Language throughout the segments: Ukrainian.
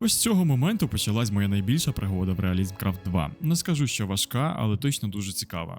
Ось з цього моменту почалась моя найбільша пригода в Realism Craft 2. Не скажу, що важка, але точно дуже цікава.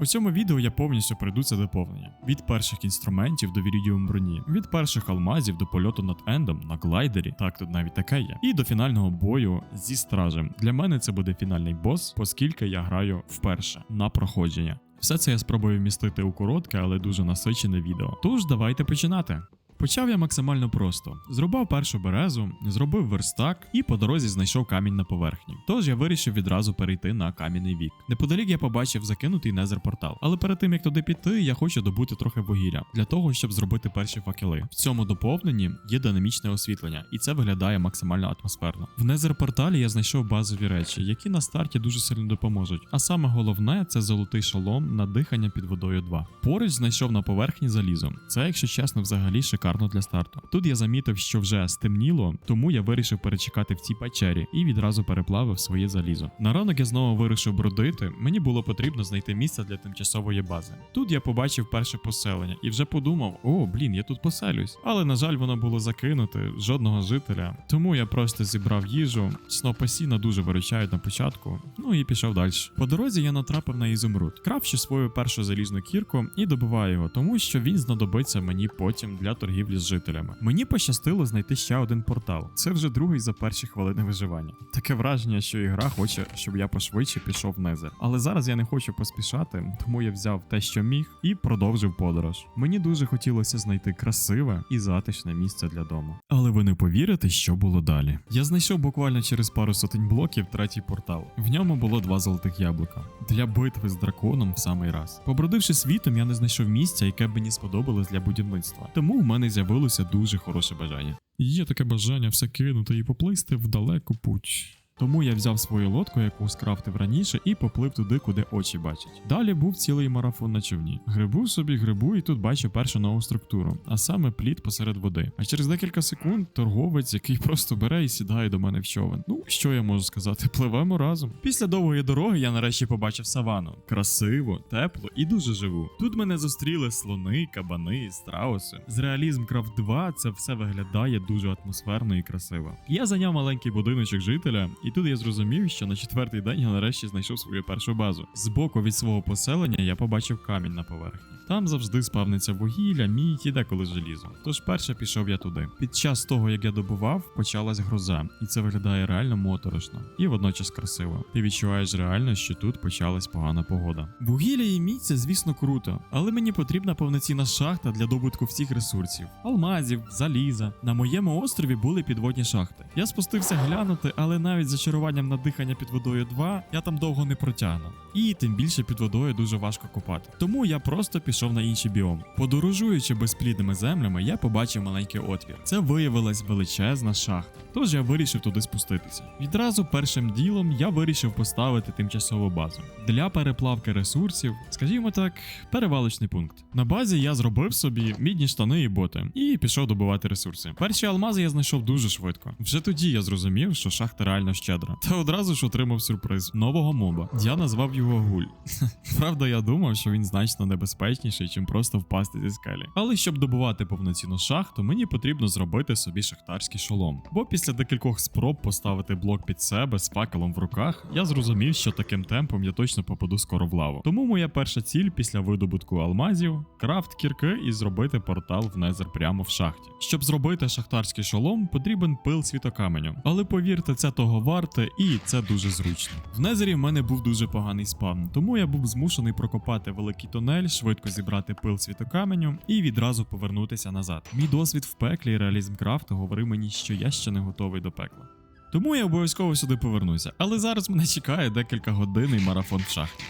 У цьому відео я повністю пройду це доповнення. Від перших інструментів до вірідіум броні, від перших алмазів до польоту над ендом на глайдері, так тут навіть таке є, і до фінального бою зі стражем. Для мене це буде фінальний бос, оскільки я граю вперше на проходження. Все це я спробую вмістити у коротке, але дуже насичене відео. Тож давайте починати. Почав я максимально просто: зрубав першу березу, зробив верстак і по дорозі знайшов камінь на поверхні. Тож я вирішив відразу перейти на кам'яний вік. Неподалік я побачив закинутий незер портал. Але перед тим як туди піти, я хочу добути трохи вугілля для того, щоб зробити перші факели. В цьому доповненні є динамічне освітлення, і це виглядає максимально атмосферно. В незер порталі я знайшов базові речі, які на старті дуже сильно допоможуть. А саме головне це золотий шолом на дихання під водою 2. Поруч знайшов на поверхні залізо. Це, якщо чесно, взагалі шикарно для старту. Тут я замітив, що вже стемніло, тому я вирішив перечекати в цій печері і відразу переплавив своє залізо. На ранок я знову вирішив бродити. Мені було потрібно знайти місце для тимчасової бази. Тут я побачив перше поселення і вже подумав: о, блін, я тут поселюсь. Але на жаль, воно було закинуте, жодного жителя. Тому я просто зібрав їжу. Снопасіна дуже виручають на початку. Ну і пішов далі. По дорозі я натрапив на ізумруд, кравши свою першу залізну кірку і добиваю його, тому що він знадобиться мені потім для торгівлі з жителями. Мені пощастило знайти ще один портал. Це вже другий за перші хвилини виживання. Таке враження, що ігра хоче, щоб я пошвидше пішов в незер. Але зараз я не хочу поспішати, тому я взяв те, що міг, і продовжив подорож. Мені дуже хотілося знайти красиве і затишне місце для дому. Але ви не повірите, що було далі. Я знайшов буквально через пару сотень блоків третій портал. В ньому було два золотих яблука для битви з драконом в самий раз. Побродивши світом, я не знайшов місця, яке б мені сподобалось для будівництва. Тому в мене з'явилося дуже хороше бажання. Є таке бажання все кинути і поплисти в далеку путь. Тому я взяв свою лодку, яку скрафтив раніше, і поплив туди, куди очі бачать. Далі був цілий марафон на човні. Грибу собі, грибу, і тут бачу першу нову структуру, а саме плід посеред води. А через декілька секунд торговець, який просто бере і сідає до мене в човен. Ну що я можу сказати? Пливемо разом. Після довгої дороги я нарешті побачив савану. Красиво, тепло і дуже живу. Тут мене зустріли слони, кабани, страуси. З реалізм Крафт 2 це все виглядає дуже атмосферно і красиво. Я зайняв маленький будиночок жителя, і тут я зрозумів, що на четвертий день я нарешті знайшов свою першу базу. Збоку від свого поселення я побачив камінь на поверхні. Там завжди спавниться вугілля, мідь і деколи желізо. Тож перше пішов я туди. Під час того, як я добував, почалась гроза, і це виглядає реально моторошно і водночас красиво. Ти відчуваєш реально, що тут почалась погана погода. Вугілля і мідь це, звісно, круто, але мені потрібна повноцінна шахта для добутку всіх ресурсів: алмазів, заліза. На моєму острові були підводні шахти. Я спустився глянути, але навіть з зачаруванням на дихання під водою 2 я там довго не протягну. І тим більше під водою дуже важко копати. Тому я просто пішов на інший біом. Подорожуючи безплідними землями, я побачив маленький отвір. Це виявилась величезна шахта. Тож я вирішив туди спуститися. Відразу першим ділом я вирішив поставити тимчасову базу для переплавки ресурсів, скажімо так, перевалочний пункт. На базі я зробив собі мідні штани і боти і пішов добувати ресурси. Перші алмази я знайшов дуже швидко. Вже тоді я зрозумів, що шахта реально щедра. Та одразу ж отримав сюрприз нового моба. Я назвав його гуль. Правда, я думав, що він значно небезпечніший, чим просто впасти зі скелі. Але щоб добувати повноцінну шахту, мені потрібно зробити собі шахтарський шолом. Бо після декількох спроб поставити блок під себе з факелом в руках, я зрозумів, що таким темпом я точно попаду скоро в лаву. Тому моя перша ціль після видобутку алмазів крафт кірки і зробити портал в незер прямо в шахті. Щоб зробити шахтарський шолом, потрібен пил світокаменю. Але повірте, це того варте і це дуже зручно. В незері в мене був дуже поганий спавн, тому я був змушений прокопати великий тунель, швидко зібрати пил світокаменю і відразу повернутися назад. Мій досвід в пеклі і реалізм крафту говорив мені, що я ще не готовий до пекла. Тому я обов'язково сюди повернуся. Але зараз мене чекає декілька годин і марафон в шахті.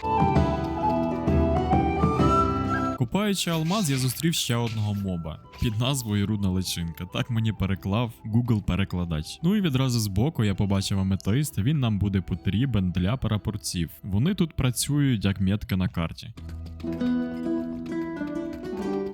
Купаючи алмаз, я зустрів ще одного моба під назвою Рудна личинка. Так мені переклав Google перекладач. Ну і відразу збоку я побачив аметист, він нам буде потрібен для парапорців. Вони тут працюють як метка на карті.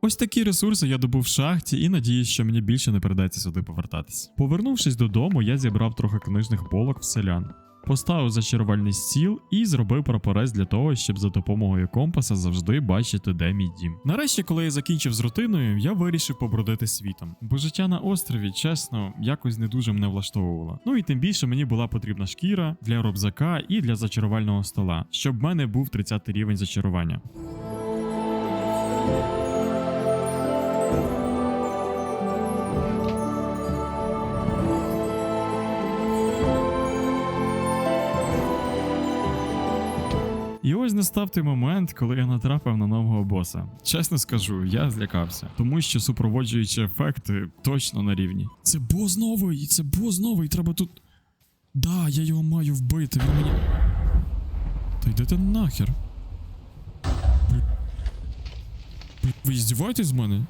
Ось такі ресурси я добув в шахті і надіюсь, що мені більше не придеться сюди повертатись. Повернувшись додому, я зібрав трохи книжних полок в селян. Поставив зачарувальний стіл і зробив прапорець для того, щоб за допомогою компаса завжди бачити, де мій дім. Нарешті, коли я закінчив з рутиною, я вирішив побродити світом, бо життя на острові, чесно, якось не дуже мене влаштовувало. Ну і тим більше мені була потрібна шкіра для рюкзака і для зачарувального стола, щоб в мене був 30 рівень зачарування. Ось настав той момент, коли я натрапив на нового боса. Чесно скажу, я злякався, тому що супроводжуючі ефекти точно на рівні. Це бос новий, це бос новий, треба тут. Да, я його маю вбити, він мені. Та йди ти нахер. Блін, Ви здіваєтесь з мене?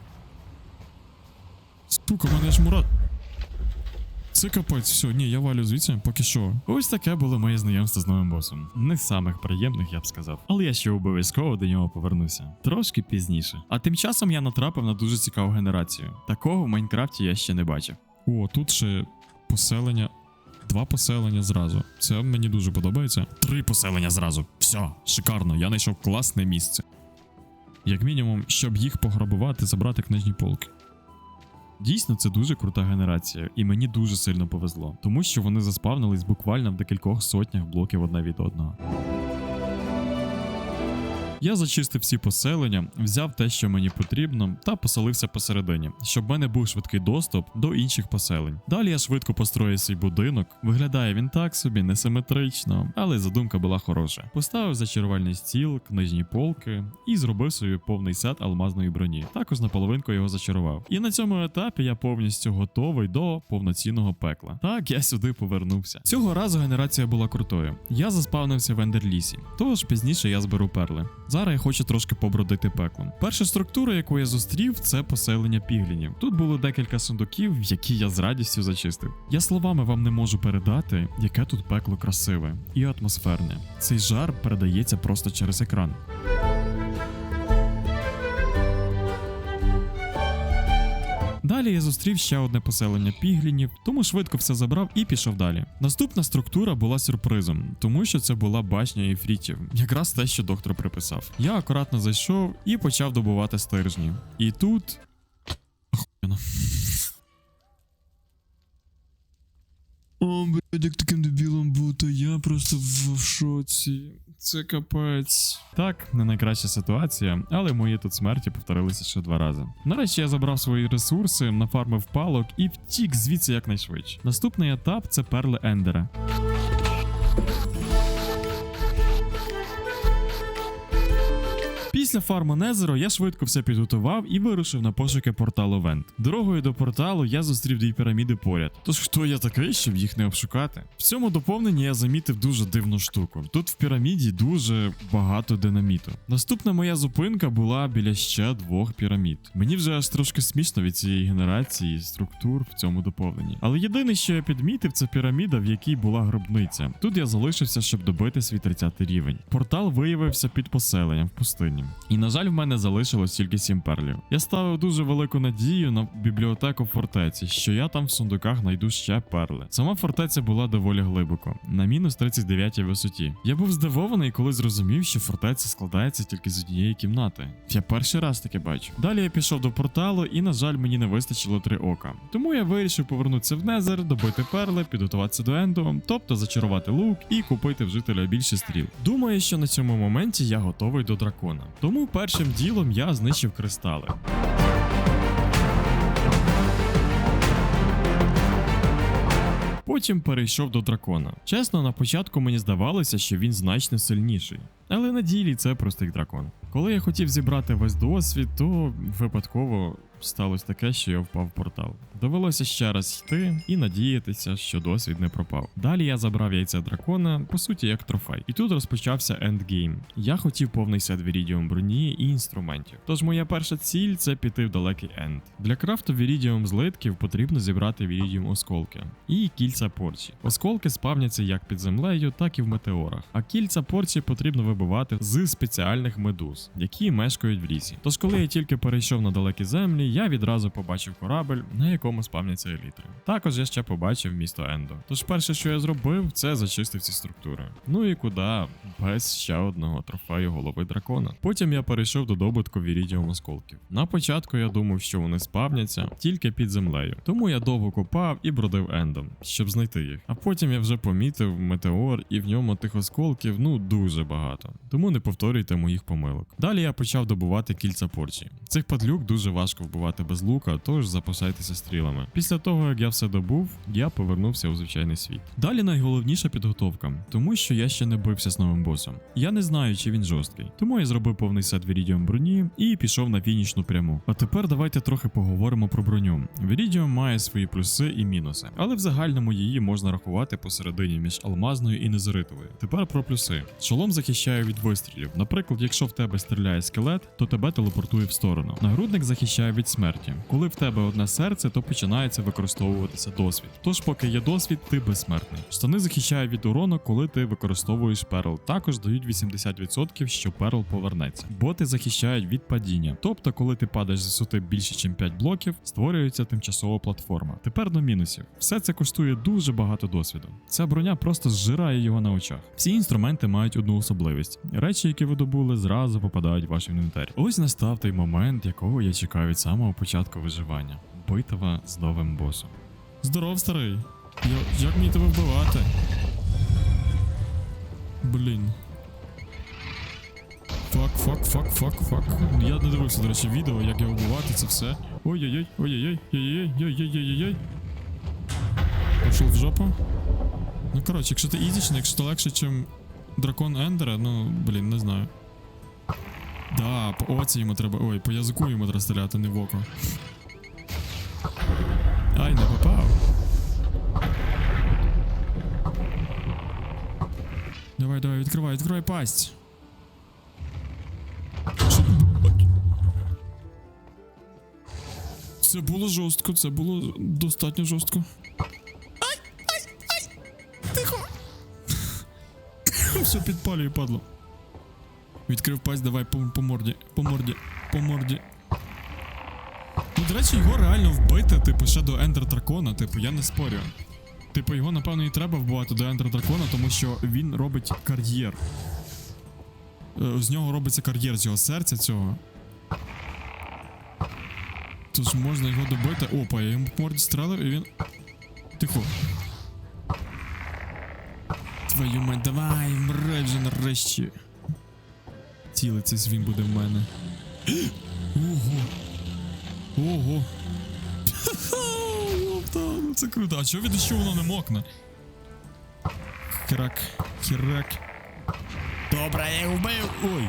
Сука, мене ж мурат. Це капець, все, ні, я валю звідси, поки що. Ось таке було моє знайомство з новим босом. Не самих приємних, я б сказав. Але я ще обов'язково до нього повернуся. Трошки пізніше. А тим часом я натрапив на дуже цікаву генерацію. Такого в Майнкрафті я ще не бачив. О, тут ще поселення. Два поселення зразу. Це мені дуже подобається. Три поселення зразу. Все, шикарно, я знайшов класне місце. Як мінімум, щоб їх пограбувати, забрати книжні полки. Дійсно, це дуже крута генерація, і мені дуже сильно повезло, тому що вони заспавнились буквально в декількох сотнях блоків одна від одного. Я зачистив всі поселення, взяв те, що мені потрібно, та поселився посередині, щоб в мене був швидкий доступ до інших поселень. Далі я швидко построїв свій будинок. Виглядає він так собі, несиметрично, але задумка була хороша. Поставив зачарувальний стіл, книжні полки і зробив собі повний сет алмазної броні. Також наполовинку його зачарував. І на цьому етапі я повністю готовий до повноцінного пекла. Так, я сюди повернувся. Цього разу генерація була крутою. Я заспавнився в ендерлісі, тож пізніше я зберу перли. Зараз я хочу трошки побродити пеклом. Перша структура, яку я зустрів, це поселення піглінів. Тут було декілька сундуків, які я з радістю зачистив. Я словами вам не можу передати, яке тут пекло красиве і атмосферне. Цей жар передається просто через екран. Далі я зустрів ще одне поселення піглінів, тому швидко все забрав і пішов далі. Наступна структура була сюрпризом, тому що це була башня ефрітів, якраз те, що доктор приписав. Я акуратно зайшов і почав добувати стержні. І тут. Охуєнно. О, блядь, як таким дебілом бути, я просто в шоці. Це капець. Так, не найкраща ситуація, але мої тут смерті повторилися ще два рази. Нарешті я забрав свої ресурси, нафармив палок і втік звідси якнайшвидше. Наступний етап це перли Ендера. Після фарму Незеро я швидко все підготував і вирушив на пошуки порталу Вент. Дорогою до порталу я зустрів дві піраміди поряд. Тож хто я такий, щоб їх не обшукати? В цьому доповненні я замітив дуже дивну штуку. Тут в піраміді дуже багато динаміту. Наступна моя зупинка була біля ще двох пірамід. Мені вже аж трошки смішно від цієї генерації структур в цьому доповненні. Але єдине, що я підмітив, це піраміда, в якій була гробниця. Тут я залишився, щоб добити свій 30 рівень. Портал виявився під поселенням в пустині. І на жаль, в мене залишилось тільки 7 перлів. Я ставив дуже велику надію на бібліотеку фортеці, що я там в сундуках знайду ще перли. Сама фортеця була доволі глибоко, на мінус 39 висоті. Я був здивований, коли зрозумів, що фортеця складається тільки з однієї кімнати. Я перший раз таке бачу. Далі я пішов до порталу, і, на жаль, мені не вистачило три ока. Тому я вирішив повернутися в Незер, добити перли, підготуватися до енду, тобто зачарувати лук і купити в жителя більше стріл. Думаю, що на цьому моменті я готовий до дракона. Тому першим ділом я знищив кристали. Потім перейшов до дракона. Чесно, на початку мені здавалося, що він значно сильніший. Але на ділі це простий дракон. Коли я хотів зібрати весь досвід, то випадково сталося таке, що я впав в портал. Довелося ще раз йти і надіятися, що досвід не пропав. Далі я забрав яйця дракона, по суті, як трофей. І тут розпочався ендгейм. Я хотів повний сет вірідіум броні і інструментів. Тож моя перша ціль це піти в далекий енд. Для крафту вірідіум злитків потрібно зібрати вірідіум осколки і кільця порчі. Осколки спавняться як під землею, так і в метеорах. А кільця порчі потрібно вибивати з спеціальних медуз, які мешкають в лісі. Тож, коли я тільки перейшов на далекі землі, я відразу побачив корабль, на якому спавняться елітри. Також я ще побачив місто Ендо. Тож перше, що я зробив, це зачистив ці структури. Ну і куди? Без ще одного трофею голови дракона. Потім я перейшов до добутку вірідіум осколків. На початку я думав, що вони спавняться тільки під землею. Тому я довго копав і бродив ендом, щоб знайти їх. А потім я вже помітив метеор, і в ньому тих осколків ну дуже багато. Тому не повторюйте моїх помилок. Далі я почав добувати кільця порчі. Цих падлюк дуже важко вбивати без лука, тож запасайтеся стрілами. Після того, як я все добув, я повернувся у звичайний світ. Далі найголовніша підготовка, тому що я ще не бився з новим босом. Я не знаю, чи він жорсткий. Тому я зробив повний сет Вірідіум броні і пішов на фінішну пряму. А тепер давайте трохи поговоримо про броню. Вірідіум має свої плюси і мінуси, але в загальному її можна рахувати посередині між алмазною і незеритовою. Тепер про плюси. Шолом захищає від вистрілів. Наприклад, якщо в тебе стріляє скелет, то тебе телепортує в сторону. Нагрудник захищає від смерті. Коли в тебе одне серце, то починається використовуватися досвід. Тож, поки є досвід, ти безсмертний. Штани захищають від урону, коли ти використовуєш перл. Також дають 80%, що перл повернеться. Боти захищають від падіння. Тобто, коли ти падаєш з висоти більше, ніж 5 блоків, створюється тимчасова платформа. Тепер до мінусів. Все це коштує дуже багато досвіду. Ця броня просто зжирає його на очах. Всі інструменти мають одну особливість: речі, які ви добули, зразу попадають в ваш інвентар. Ось настав той момент, якого я чекаю від самого початку виживання. Битва з новим босом. Здоров, старий. Я, як мені тебе вбивати? Блін. Фак, фак, фак, фак, фак. Я не дивився, до речі, відео, як його вбивати, це все. Ой-ой-ой, ой-ой-ой, ой-ой-ой, ой-ой-ой-ой. Пішов в жопу. Ну, коротше, якщо ти ізічний, якщо ти легше, ніж дракон Ендера, ну, блін, не знаю. Да, по оці йому треба. Ой, по язику йому треба стріляти, не в око. Ай, не попав. Давай, давай, відкривай, відкривай пасть. Це було жорстко, це було достатньо жорстко. Ай, ай, ай! Тихо! Все підпалює, падло. Відкрив пасть, давай по, по морді, по морді, по морді. Ну, до речі, його реально вбити, типу, ще до Ендер Дракона, типу, я не спорю. Типу, його, напевно, і треба вбивати до Ендер Дракона, тому що він робить кар'єр. Е, З нього робиться кар'єр з його серця цього. Тож можна його добити. Опа, я йому по морді стрелив і він. Тихо. Твою мать, давай, мре вже нарешті. Цілиться він буде в мене. Ого. Ого. Ну це круто. А чого від що воно не мокне? Херак, херак. Добре, я його вбив. Ой.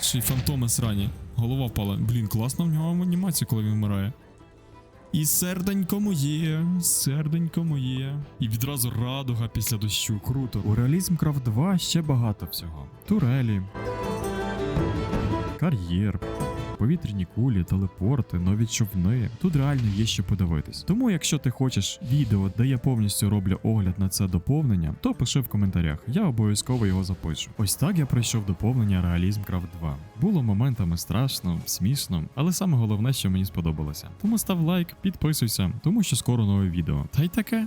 Ще й фантоми срані. Голова впала. Блін, класна в нього анімація, коли він вмирає. І серденько моє, серденько моє. І відразу радуга після дощу. Круто. У Реалізм Крафт 2 ще багато всього. Турелі. Кар'єр. Повітряні кулі, телепорти, нові човни. Тут реально є що подивитись. Тому, якщо ти хочеш відео, де я повністю роблю огляд на це доповнення, то пиши в коментарях, я обов'язково його запишу. Ось так я пройшов доповнення Реалізм Крафт 2. Було моментами страшно, смішно, але саме головне, що мені сподобалося. Тому став лайк, підписуйся, тому що скоро нове відео. Та й таке.